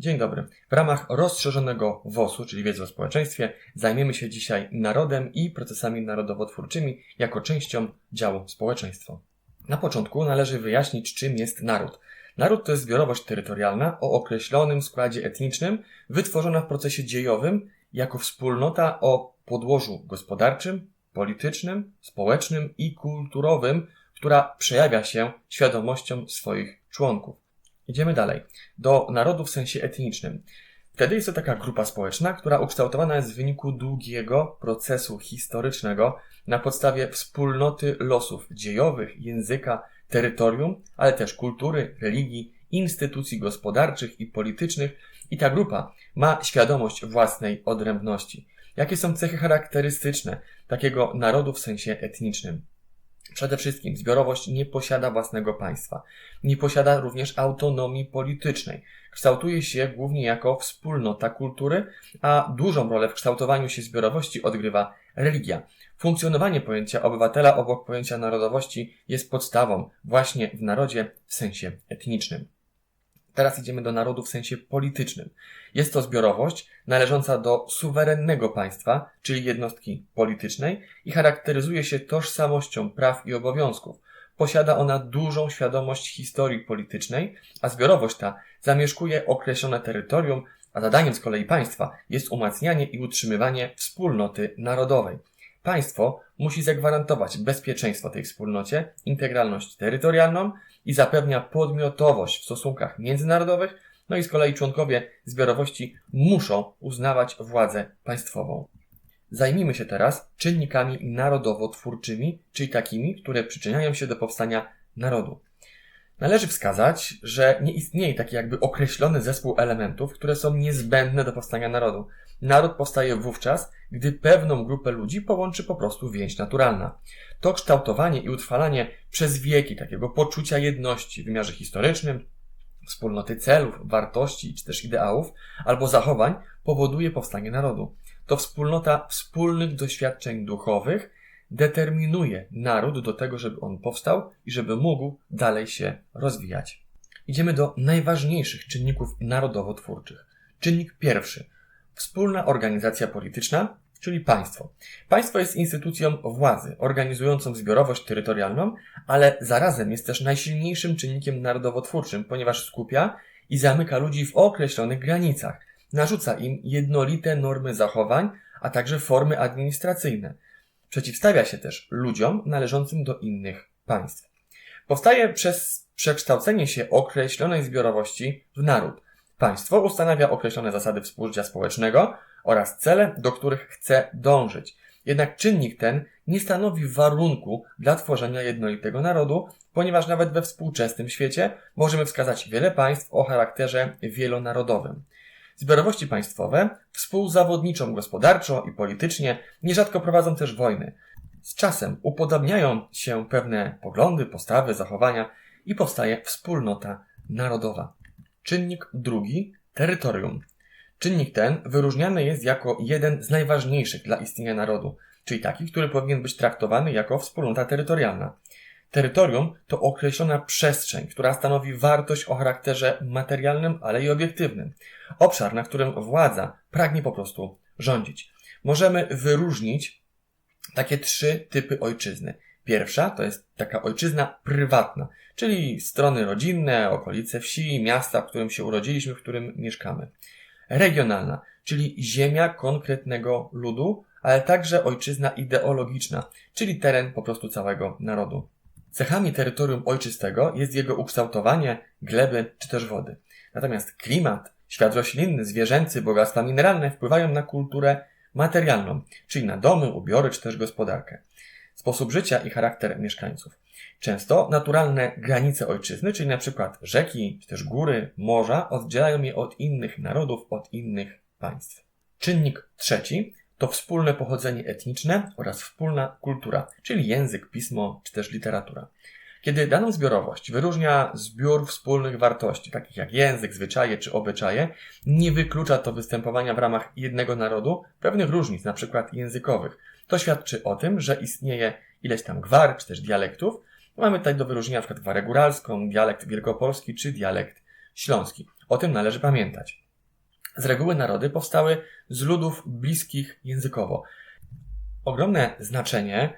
Dzień dobry. W ramach rozszerzonego WOS-u, czyli wiedzy o społeczeństwie, zajmiemy się dzisiaj narodem i procesami narodowotwórczymi jako częścią działu społeczeństwo. Na początku należy wyjaśnić, czym jest naród. Naród to jest zbiorowość terytorialna o określonym składzie etnicznym, wytworzona w procesie dziejowym jako wspólnota o podłożu gospodarczym, politycznym, społecznym i kulturowym, która przejawia się świadomością swoich członków. Idziemy dalej. Do narodu w sensie etnicznym. Wtedy jest to taka grupa społeczna, która ukształtowana jest w wyniku długiego procesu historycznego na podstawie wspólnoty losów dziejowych, języka, terytorium, ale też kultury, religii, instytucji gospodarczych i politycznych i ta grupa ma świadomość własnej odrębności. Jakie są cechy charakterystyczne takiego narodu w sensie etnicznym? Przede wszystkim zbiorowość nie posiada własnego państwa. Nie posiada również autonomii politycznej. Kształtuje się głównie jako wspólnota kultury, a dużą rolę w kształtowaniu się zbiorowości odgrywa religia. Funkcjonowanie pojęcia obywatela obok pojęcia narodowości jest podstawą właśnie w narodzie w sensie etnicznym. Teraz idziemy do narodu w sensie politycznym. Jest to zbiorowość należąca do suwerennego państwa, czyli jednostki politycznej i charakteryzuje się tożsamością praw i obowiązków. Posiada ona dużą świadomość historii politycznej, a zbiorowość ta zamieszkuje określone terytorium, a zadaniem z kolei państwa jest umacnianie i utrzymywanie wspólnoty narodowej. Państwo musi zagwarantować bezpieczeństwo tej wspólnocie, integralność terytorialną i zapewnia podmiotowość w stosunkach międzynarodowych, no i z kolei członkowie zbiorowości muszą uznawać władzę państwową. Zajmijmy się teraz czynnikami narodowo-twórczymi, czyli takimi, które przyczyniają się do powstania narodu. Należy wskazać, że nie istnieje taki jakby określony zespół elementów, które są niezbędne do powstania narodu. Naród powstaje wówczas, gdy pewną grupę ludzi połączy po prostu więź naturalna. To kształtowanie i utrwalanie przez wieki takiego poczucia jedności w wymiarze historycznym, wspólnoty celów, wartości czy też ideałów albo zachowań powoduje powstanie narodu. To wspólnota wspólnych doświadczeń duchowych determinuje naród do tego, żeby on powstał i żeby mógł dalej się rozwijać. Idziemy do najważniejszych czynników narodowo-twórczych. Czynnik pierwszy. Wspólna organizacja polityczna, czyli państwo. Państwo jest instytucją władzy, organizującą zbiorowość terytorialną, ale zarazem jest też najsilniejszym czynnikiem narodowo-twórczym, ponieważ skupia i zamyka ludzi w określonych granicach. Narzuca im jednolite normy zachowań, a także formy administracyjne. Przeciwstawia się też ludziom należącym do innych państw. Powstaje przez przekształcenie się określonej zbiorowości w naród. Państwo ustanawia określone zasady współżycia społecznego oraz cele, do których chce dążyć. Jednak czynnik ten nie stanowi warunku dla tworzenia jednolitego narodu, ponieważ nawet we współczesnym świecie możemy wskazać wiele państw o charakterze wielonarodowym. Zbiorowości państwowe współzawodniczą gospodarczo i politycznie nierzadko prowadzą też wojny. Z czasem upodabniają się pewne poglądy, postawy, zachowania i powstaje wspólnota narodowa. Czynnik drugi terytorium. Czynnik ten wyróżniany jest jako jeden z najważniejszych dla istnienia narodu, czyli taki, który powinien być traktowany jako wspólnota terytorialna. Terytorium to określona przestrzeń, która stanowi wartość o charakterze materialnym, ale i obiektywnym. Obszar, na którym władza pragnie po prostu rządzić. Możemy wyróżnić takie trzy typy ojczyzny. Pierwsza to jest taka ojczyzna prywatna, czyli strony rodzinne, okolice wsi, miasta, w którym się urodziliśmy, w którym mieszkamy. Regionalna, czyli ziemia konkretnego ludu, ale także ojczyzna ideologiczna, czyli teren po prostu całego narodu. Cechami terytorium ojczystego jest jego ukształtowanie, gleby czy też wody. Natomiast klimat, świat roślinny, zwierzęcy, bogactwa mineralne wpływają na kulturę materialną, czyli na domy, ubiory czy też gospodarkę. Sposób życia i charakter mieszkańców. Często naturalne granice ojczyzny, czyli na przykład rzeki, czy też góry, morza, oddzielają je od innych narodów, od innych państw. Czynnik trzeci to wspólne pochodzenie etniczne oraz wspólna kultura, czyli język, pismo czy też literatura. Kiedy daną zbiorowość wyróżnia zbiór wspólnych wartości, takich jak język, zwyczaje czy obyczaje, nie wyklucza to występowania w ramach jednego narodu pewnych różnic, przykład językowych. To świadczy o tym, że istnieje ileś tam gwar czy też dialektów. Mamy tutaj do wyróżnienia przykład gwarę góralską, dialekt wielkopolski czy dialekt śląski. O tym należy pamiętać. Z reguły narody powstały z ludów bliskich językowo. Ogromne znaczenie,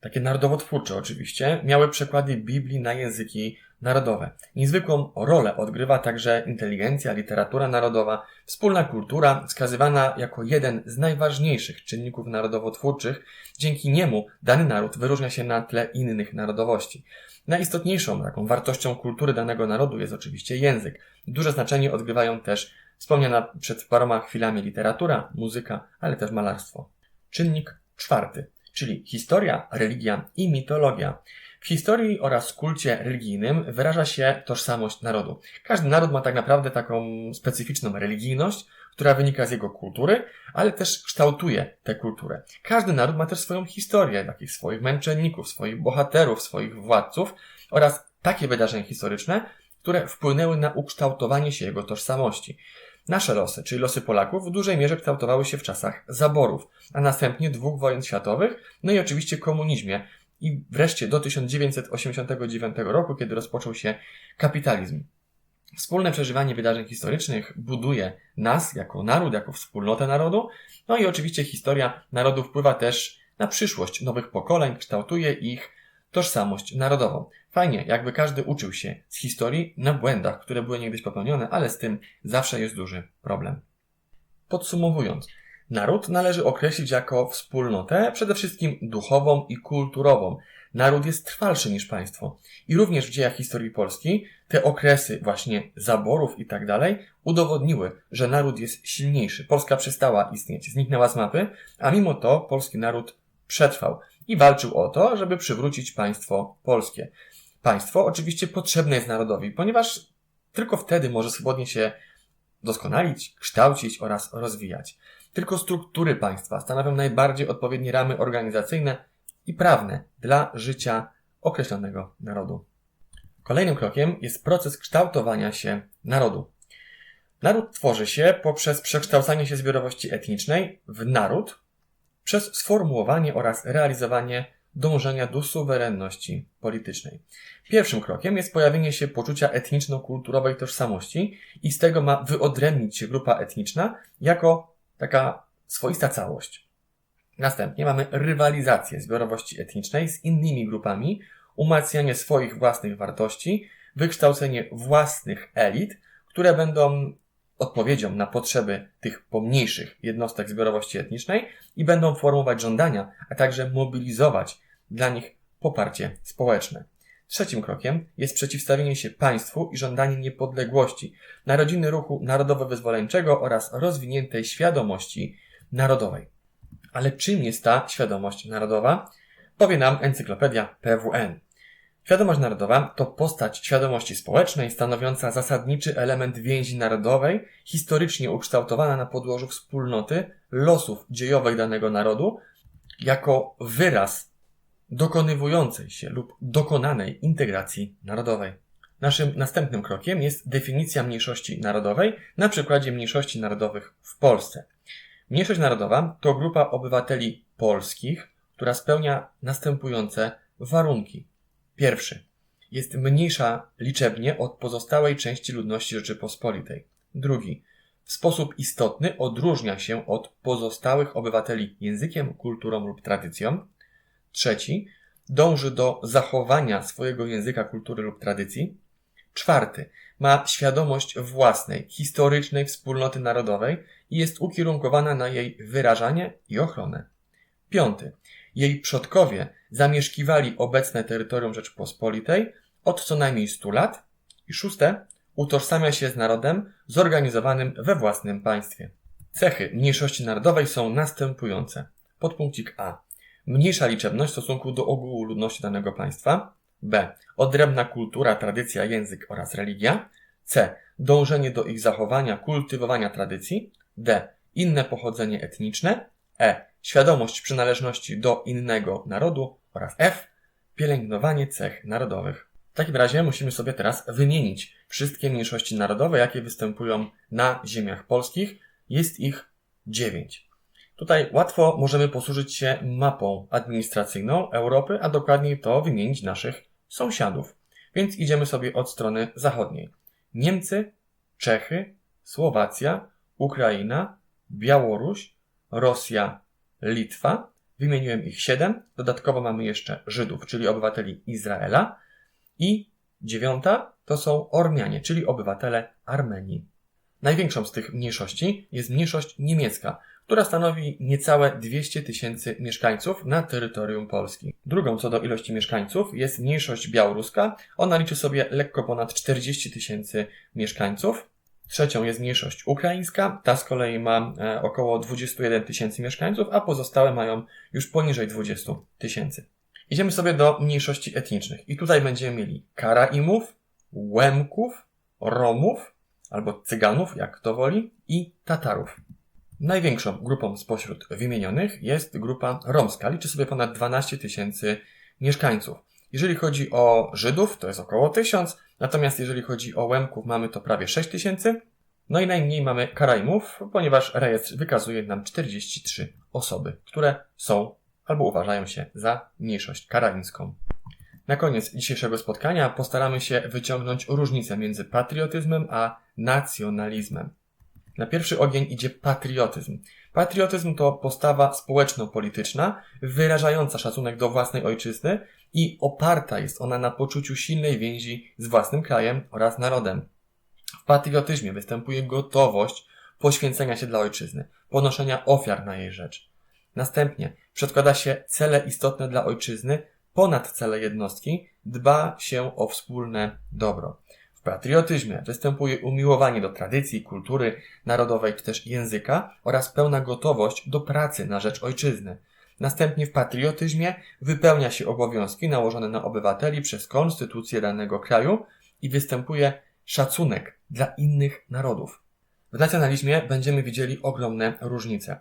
takie narodowotwórcze oczywiście, miały przekłady Biblii na języki narodowe. Niezwykłą rolę odgrywa także inteligencja, literatura narodowa, wspólna kultura, wskazywana jako jeden z najważniejszych czynników narodowotwórczych. Dzięki niemu dany naród wyróżnia się na tle innych narodowości. Najistotniejszą taką wartością kultury danego narodu jest oczywiście język. Duże znaczenie odgrywają też wspomniana przed paroma chwilami literatura, muzyka, ale też malarstwo. Czynnik czwarty, czyli historia, religia i mitologia. W historii oraz kulcie religijnym wyraża się tożsamość narodu. Każdy naród ma tak naprawdę taką specyficzną religijność, która wynika z jego kultury, ale też kształtuje tę kulturę. Każdy naród ma też swoją historię, takich swoich męczenników, swoich bohaterów, swoich władców oraz takie wydarzenia historyczne, które wpłynęły na ukształtowanie się jego tożsamości. Nasze losy, czyli losy Polaków, w dużej mierze kształtowały się w czasach zaborów, a następnie dwóch wojen światowych, no i oczywiście komunizmie, i wreszcie do 1989 roku, kiedy rozpoczął się kapitalizm. Wspólne przeżywanie wydarzeń historycznych buduje nas jako naród, jako wspólnotę narodu, no i oczywiście historia narodu wpływa też na przyszłość nowych pokoleń, kształtuje ich tożsamość narodową. Fajnie, jakby każdy uczył się z historii na błędach, które były niegdyś popełnione, ale z tym zawsze jest duży problem. Podsumowując, Naród należy określić jako wspólnotę, przede wszystkim duchową i kulturową. Naród jest trwalszy niż państwo. I również w dziejach historii Polski te okresy właśnie zaborów i tak dalej udowodniły, że naród jest silniejszy. Polska przestała istnieć, zniknęła z mapy, a mimo to polski naród przetrwał i walczył o to, żeby przywrócić państwo polskie. Państwo oczywiście potrzebne jest narodowi, ponieważ tylko wtedy może swobodnie się doskonalić, kształcić oraz rozwijać. Tylko struktury państwa stanowią najbardziej odpowiednie ramy organizacyjne i prawne dla życia określonego narodu. Kolejnym krokiem jest proces kształtowania się narodu. Naród tworzy się poprzez przekształcanie się zbiorowości etnicznej w naród przez sformułowanie oraz realizowanie dążenia do suwerenności politycznej. Pierwszym krokiem jest pojawienie się poczucia etniczno-kulturowej tożsamości i z tego ma wyodrębnić się grupa etniczna jako Taka swoista całość. Następnie mamy rywalizację zbiorowości etnicznej z innymi grupami, umacnianie swoich własnych wartości, wykształcenie własnych elit, które będą odpowiedzią na potrzeby tych pomniejszych jednostek zbiorowości etnicznej i będą formować żądania, a także mobilizować dla nich poparcie społeczne. Trzecim krokiem jest przeciwstawienie się państwu i żądanie niepodległości, narodziny ruchu narodowo-wyzwoleńczego oraz rozwiniętej świadomości narodowej. Ale czym jest ta świadomość narodowa? Powie nam encyklopedia PWN. Świadomość narodowa to postać świadomości społecznej stanowiąca zasadniczy element więzi narodowej, historycznie ukształtowana na podłożu wspólnoty losów dziejowych danego narodu, jako wyraz dokonywującej się lub dokonanej integracji narodowej. Naszym następnym krokiem jest definicja mniejszości narodowej na przykładzie mniejszości narodowych w Polsce. Mniejszość narodowa to grupa obywateli polskich, która spełnia następujące warunki. Pierwszy. Jest mniejsza liczebnie od pozostałej części ludności Rzeczypospolitej. Drugi. W sposób istotny odróżnia się od pozostałych obywateli językiem, kulturą lub tradycją. Trzeci, dąży do zachowania swojego języka, kultury lub tradycji. Czwarty, ma świadomość własnej, historycznej wspólnoty narodowej i jest ukierunkowana na jej wyrażanie i ochronę. Piąty, jej przodkowie zamieszkiwali obecne terytorium Rzeczypospolitej od co najmniej 100 lat. I szóste, utożsamia się z narodem zorganizowanym we własnym państwie. Cechy mniejszości narodowej są następujące. Podpunkcik A mniejsza liczebność w stosunku do ogółu ludności danego państwa, b. odrębna kultura, tradycja, język oraz religia, c. dążenie do ich zachowania, kultywowania tradycji, d. inne pochodzenie etniczne, e. świadomość przynależności do innego narodu oraz f. pielęgnowanie cech narodowych. W takim razie musimy sobie teraz wymienić wszystkie mniejszości narodowe, jakie występują na ziemiach polskich. Jest ich dziewięć. Tutaj łatwo możemy posłużyć się mapą administracyjną Europy, a dokładniej to wymienić naszych sąsiadów. Więc idziemy sobie od strony zachodniej. Niemcy, Czechy, Słowacja, Ukraina, Białoruś, Rosja, Litwa. Wymieniłem ich siedem. Dodatkowo mamy jeszcze Żydów, czyli obywateli Izraela. I dziewiąta to są Ormianie, czyli obywatele Armenii. Największą z tych mniejszości jest mniejszość niemiecka, która stanowi niecałe 200 tysięcy mieszkańców na terytorium Polski. Drugą co do ilości mieszkańców jest mniejszość białoruska. Ona liczy sobie lekko ponad 40 tysięcy mieszkańców. Trzecią jest mniejszość ukraińska. Ta z kolei ma e, około 21 tysięcy mieszkańców, a pozostałe mają już poniżej 20 tysięcy. Idziemy sobie do mniejszości etnicznych. I tutaj będziemy mieli Karaimów, Łemków, Romów, albo Cyganów, jak kto woli, i Tatarów. Największą grupą spośród wymienionych jest grupa romska. Liczy sobie ponad 12 tysięcy mieszkańców. Jeżeli chodzi o Żydów, to jest około 1000, natomiast jeżeli chodzi o Łemków, mamy to prawie 6 tysięcy. No i najmniej mamy Karaimów, ponieważ rejestr wykazuje nam 43 osoby, które są albo uważają się za mniejszość karaimską. Na koniec dzisiejszego spotkania postaramy się wyciągnąć różnicę między patriotyzmem a nacjonalizmem. Na pierwszy ogień idzie patriotyzm. Patriotyzm to postawa społeczno-polityczna, wyrażająca szacunek do własnej ojczyzny i oparta jest ona na poczuciu silnej więzi z własnym krajem oraz narodem. W patriotyzmie występuje gotowość poświęcenia się dla ojczyzny, ponoszenia ofiar na jej rzecz. Następnie przedkłada się cele istotne dla ojczyzny ponad cele jednostki, dba się o wspólne dobro. Patriotyzmie występuje umiłowanie do tradycji, kultury narodowej czy też języka oraz pełna gotowość do pracy na rzecz ojczyzny. Następnie w patriotyzmie wypełnia się obowiązki nałożone na obywateli przez konstytucję danego kraju i występuje szacunek dla innych narodów. W nacjonalizmie będziemy widzieli ogromne różnice.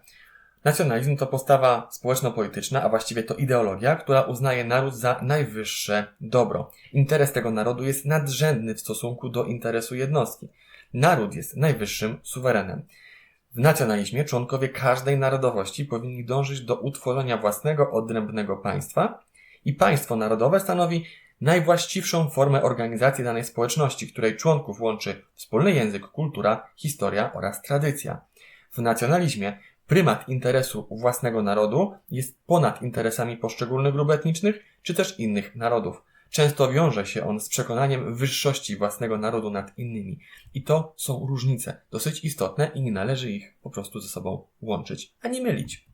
Nacjonalizm to postawa społeczno-polityczna, a właściwie to ideologia, która uznaje naród za najwyższe dobro. Interes tego narodu jest nadrzędny w stosunku do interesu jednostki. Naród jest najwyższym suwerenem. W nacjonalizmie członkowie każdej narodowości powinni dążyć do utworzenia własnego odrębnego państwa i państwo narodowe stanowi najwłaściwszą formę organizacji danej społeczności, której członków łączy wspólny język, kultura, historia oraz tradycja. W nacjonalizmie prymat interesu własnego narodu jest ponad interesami poszczególnych grup etnicznych czy też innych narodów. Często wiąże się on z przekonaniem wyższości własnego narodu nad innymi. I to są różnice dosyć istotne i nie należy ich po prostu ze sobą łączyć, a nie mylić.